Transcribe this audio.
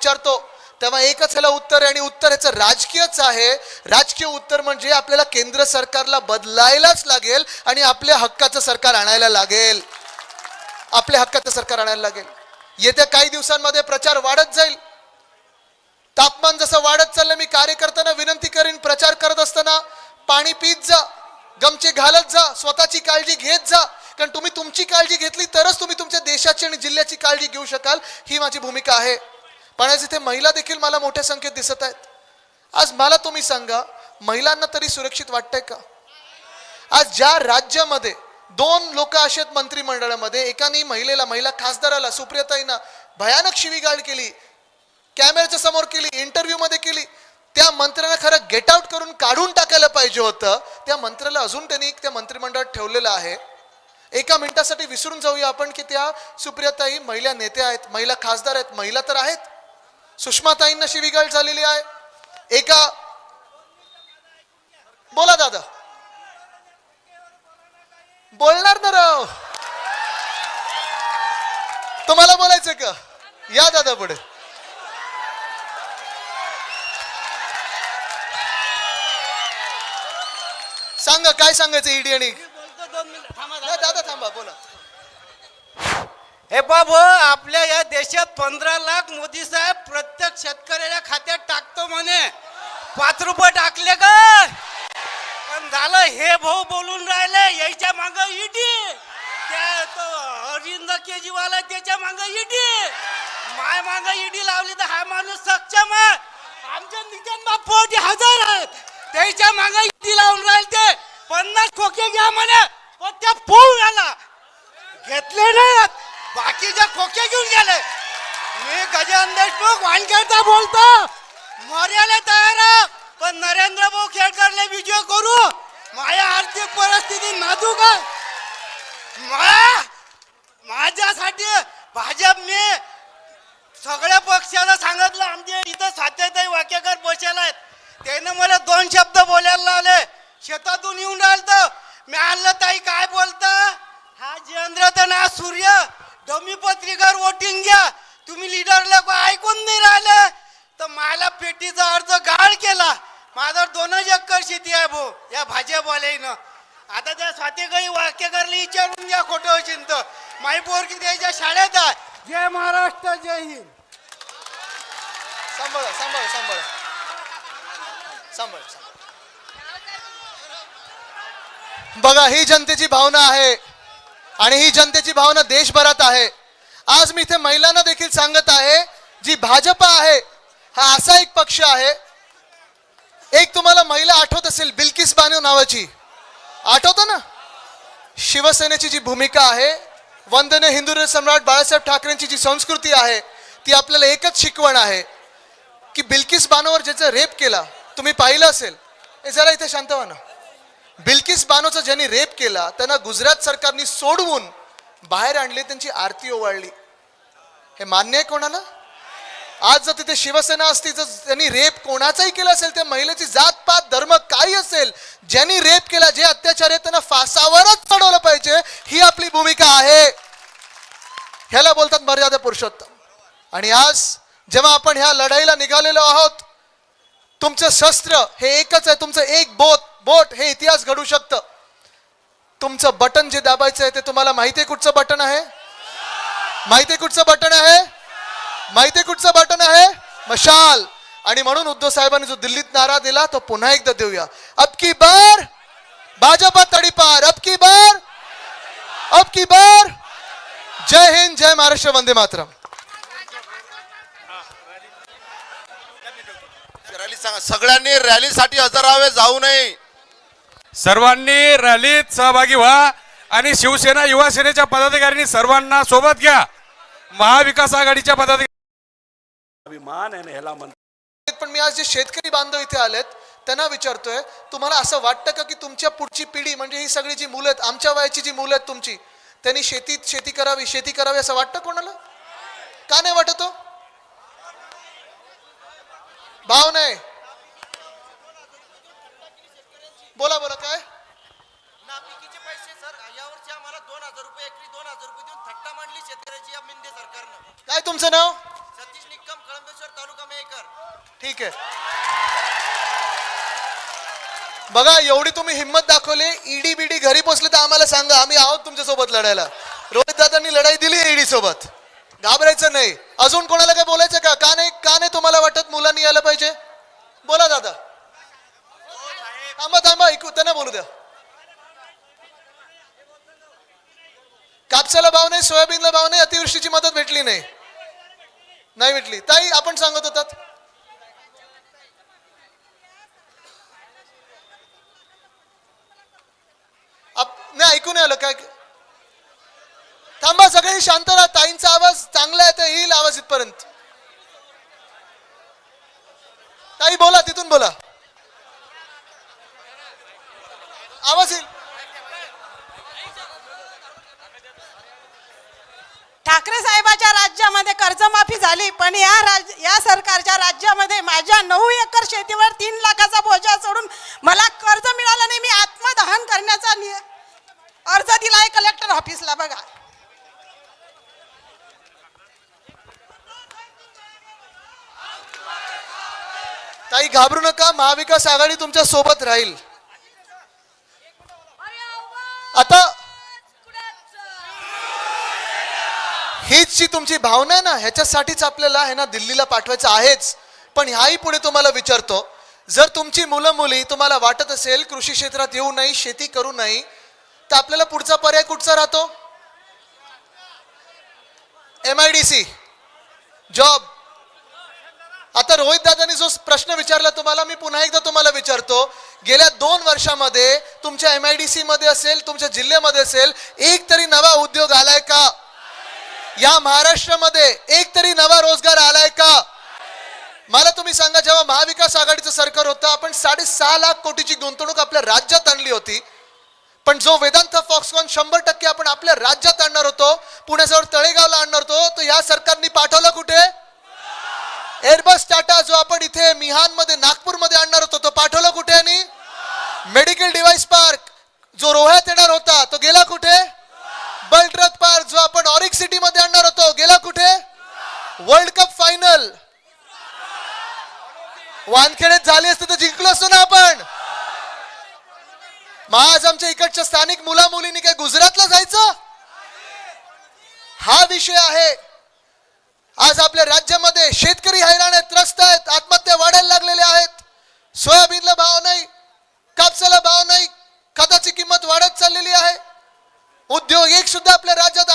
विचारतो तेव्हा एकच ह्याला उत्तर आहे आणि उत्तर ह्याचं राजकीयच आहे. राजकीय उत्तर म्हणजे आपल्याला केंद्र सरकारला बदलायलाच लागेल आणि आपल्या हक्काचं सरकार आणायला लागेल. आपल्या हक्काचं सरकार आणायला लागेल. येत्या काही दिवसांमध्ये प्रचार वाढत जाईल. तापमान जसं वाढत चाललं मी कार्यकर्त्यांना विनंती करीन प्रचार करत असताना पाणी पीत जा गमचे घालत जा स्वतःची काळजी घेत जा. कारण तुम्ही तुमची काळजी घेतली तरच तुम्ही तुमच्या देशाची आणि जिल्ह्याची काळजी घेऊ शकाल. ही माझी भूमिका आहे. पण आज इथे महिला देखील मला मोठ्या संख्येत दिसत आहेत. आज मला तुम्ही सांगा महिलांना तरी सुरक्षित वाटतंय का? आज ज्या राज्यामध्ये दोन लोक असे आहेत मंत्रिमंडळामध्ये एकाने महिलेला महिला खासदाराला सुप्रियाताईंना भयानक शिवीगाळ केली कॅमेऱ्याच्या समोर केली इंटरव्ह्यूमध्ये केली त्या मंत्र्यांना खरं गेट आउट करून काढून टाकायला पाहिजे होतं. त्या मंत्र्याला अजून त्यांनी त्या मंत्रिमंडळात ठेवलेलं आहे. एका मिनिटासाठी विसरून जाऊया आपण की त्या सुप्रियताई महिला नेत्या आहेत महिला खासदार आहेत महिला तर आहेत. सुषमाताईंना शिवीगाळ झालेली आहे. एका बोला दादा. बोलणार ना राव. तुम्हाला बोलायचं का? या दादा पुढे. सांगा काय सांगायचं ईडी आणि दादा थांबा बोला. हे बाबू आपल्या या देशात पंधरा लाख मोदी साहेब प्रत्येक शेतकऱ्याच्या खात्यात टाकतो म्हणे. पाच रुपये टाकले का पण झालं हे भाऊ बोलून राहिले यायच्या माग इडी त्या तो अरविंद केजरीवाल आहे त्याच्या माग इडी माय माग इडी लावली तर हा माणूस सक्षम आहे. आमच्या नितीन बापू हजार आहेत. त्याच्या माग इडी लावून राहिले ते. पन्नास खोके घ्या म्हणे. पण त्या पोहून आला घेतले नाही बाकीचे खोके घेऊन गेले मी गजान देशमुख वानखेडचा बोलतो. मर्याला तयार पण नरेंद्र भाऊ खेडकरले विजय करू. माझ्या आर्थिक परिस्थिती नाजूक आहे. मा- माझ्यासाठी भाजप मी सगळ्या पक्षाला सांगितलं आमचे इथं सात्यताई वाक्यकर बसेला आहेत. त्यानं मला दोन शब्द बोलायला लावले. शेतातून येऊन राहिलं मी आणलं ताई काय बोलता? हा जयेंद्र तर ना सूर्य. डमी पत्रिकार वोटिंग घ्या. तुम्ही लिडरला को ऐकून नाही राहिले. तर मला पेटीचा अर्ज गाळ केला. माझा दोनच एकर शेती आहे भाऊ. या भाजपवाल्यानं आता त्या स्वातीकाई वाक्यकरला विचारून घ्या खोटं चिंत. माई पोरगी त्याच्या शाळेत आहे. जय महाराष्ट्र जय हिंद. सांभाळा सांभाळा. सांभाळ सांभाळ. बघा ही जनतेची भावना आहे. आणि ही जनतेची भावना देशभरात आहे. आज मी इथे महिलांना देखील सांगत आहे जी भाजप आहे हा असा एक पक्ष आहे. एक तुम्हाला महिला आठवत असेल बिल्किस बानो नावाची. आठवतं ना? शिवसेनेची जी भूमिका आहे वंदने हिंदू सम्राट बाळासाहेब ठाकरेंची जी संस्कृती आहे ती आपल्याला एकच शिकवण आहे की बिल्किस बानोवर ज्याचा रेप केला तुम्ही पाहिलं असेल. हे जरा इथे शांत व्हा ना. बिल्किस बानोचा ज्यांनी रेप केला त्यांना गुजरात सरकारने सोडवून बाहेर आणले त्यांची आरती ओवाळली. हे मान्य आहे कोणाला? आज जर तिथे शिवसेना असती जर त्यांनी रेप कोणाचाही केला असेल त्या महिलेची जात पात धर्म काही असेल ज्यांनी रेप केला जे अत्याचार आहे त्यांना फासावरच चढवलं पाहिजे ही आपली भूमिका आहे. ह्याला बोलतात मर्यादा पुरुषोत्तम. आणि आज जेव्हा आपण ह्या लढाईला निघालेलो आहोत तुमचं शस्त्र हे एकच आहे तुमचं एक बोध मोठ हे इतिहास घडू शकतं. तुमचं बटन जे दाबायचं आहे ते तुम्हाला माहिती आहे कुठचं बटन आहे? माहिती आहे कुठचं बटन आहे? माहिती आहे कुठचं बटन आहे? मशाल. आणि म्हणून उद्धव साहेबांनी जो दिल्लीत नारा दिला तो पुन्हा एकदा देऊया. अब की बार? भाजपा तडीपार. अब की बार? अब की बार? जय हिंद जय महाराष्ट्र वंदे मातरम. रॅली सांगा सगळ्यांनी रॅलीसाठी हजर राहावे जाऊ नये. सर्वांनी रॅलीत सहभागी व्हा आणि शिवसेना युवा सेनेच्या पदाधिकाऱ्यांनी सर्वांना सोबत घ्या. महाविकास आघाडीच्या पदाधिकारी अभिमान आहे ना ह्याला म्हणतात. पण मी आज जे शेतकरी बांधव इथे आलेत त्यांना विचारतोय तुम्हाला असं वाटतं का की तुमच्या पुढची पिढी म्हणजे ही सगळी जी मुलं आहेत आमच्या वयाची जी मुलं आहेत तुमची त्यांनी शेतीत शेती करावी शेती करावी असं वाटतं कोणाला? का नाही वाटत हो? भाव नाही. बोला बोला काय? नापिकीचे पैसे सर यावर्षी आम्हाला दोन हजार रुपये एकरी दोन हजार रुपये देऊन थट्टा मांडली शेतकऱ्याची या मिंदे सरकारनं. काय तुमचं नाव? सतीश निकम कळंबेश्वर तालुका मेकर ठीक आहे. बघा एवढी तुम्ही हिंमत दाखवली ईडी बीडी घरी पोचले तर आम्हाला सांगा आम्ही आहोत तुमच्यासोबत लढायला. रोहित दादांनी लढाई दिली ईडी सोबत घाबरायचं नाही. अजून कोणाला काय बोलायचं का? का नाही का नाही तुम्हाला वाटत मुलांनी यायला पाहिजे? बोला दादा. थांबा थांबा ऐकू त्यांना बोलू द्या. कापसाला भाव नाही सोयाबीनला भाव नाही अतिवृष्टीची मदत भेटली नाही. नाही भेटली. ताई आपण सांगत होतात. नाही ऐकू नाही आलं काय? थांबा सगळे शांत राहा. ताईंचा आवाज चांगला आहे तर येईल आवाज इथपर्यंत. ताई बोला तिथून बोला आवाज येईल ठाकरे साहेबाच्या राज्यामध्ये कर्जमाफी झाली पण या राज या सरकारच्या राज्यामध्ये माझ्या नऊ एकर शेतीवर तीन लाखाचा बोजा सोडून मला कर्ज मिळालं नाही मी आत्मदहन करण्याचा नि- अर्ज दिलाय कलेक्टर ऑफिसला बघा. ताई घाबरू नका महाविकास आघाडी तुमच्यासोबत राहील. आता हीच जी तुमची भावना आहे ना ह्याच्यासाठीच आपल्याला आहे ना दिल्लीला पाठवायचं आहेच. पण ह्याही पुढे तुम्हाला विचारतो जर तुमची मुलं मुली तुम्हाला वाटत असेल कृषी क्षेत्रात येऊ नये शेती करू नये तर आपल्याला पुढचा पर्याय कुठचा राहतो? M I D C job आता रोहित दादानी जो प्रश्न विचारला तुम्हाला मी पुन्हा एकदा तुम्हाला विचारतो गेल्या दोन वर्षामध्ये तुमच्या एम आय डी सी मध्ये असेल तुमच्या जिल्ह्यामध्ये असेल एक तरी नवा उद्योग आलाय का? या महाराष्ट्रामध्ये एक तरी नवा रोजगार आलाय का? मला तुम्ही सांगा जेव्हा महाविकास आघाडीचं सरकार होतं आपण साडेसहा लाख कोटीची गुंतवणूक आपल्या राज्यात आणली होती. पण जो वेदांत फॉक्सकॉन शंभर टक्के आपण आपल्या राज्यात आणणार होतो पुण्याजवळ तळेगावला आणणार होतो तो या सरकारने पाठवला कुठे? एअरबस टाटा जो आपण इथे मिहानमध्ये नागपूरमध्ये आणणार होतो तो पाठवला कुठे आणि? Medical device park. जो रोह्यात येणार होता तो गेला कुठे बल्ट्रक पार्क जो आपण ऑरिक सिटी मध्ये आणणार होतो गेला कुठे वर्ल्ड कप फायनल वानखेडेत झाली असते तर जिंकलो असतो ना आपण. आज आमच्या इकडच्या स्थानिक मुला मुलींनी काय गुजरातला जायचं? हा विषय आहे. आज आपल्या राज्यामध्ये शेतकरी हैराण आहेत त्रस्त आहेत आत्महत्या वाढायला लागलेल्या आहेत. सोयाबीनला भाव नाही कापसाला भाव नाही खताची किंमत वाढत चाललेली आहे. उद्योग एक सुद्धा आपल्या राज्यात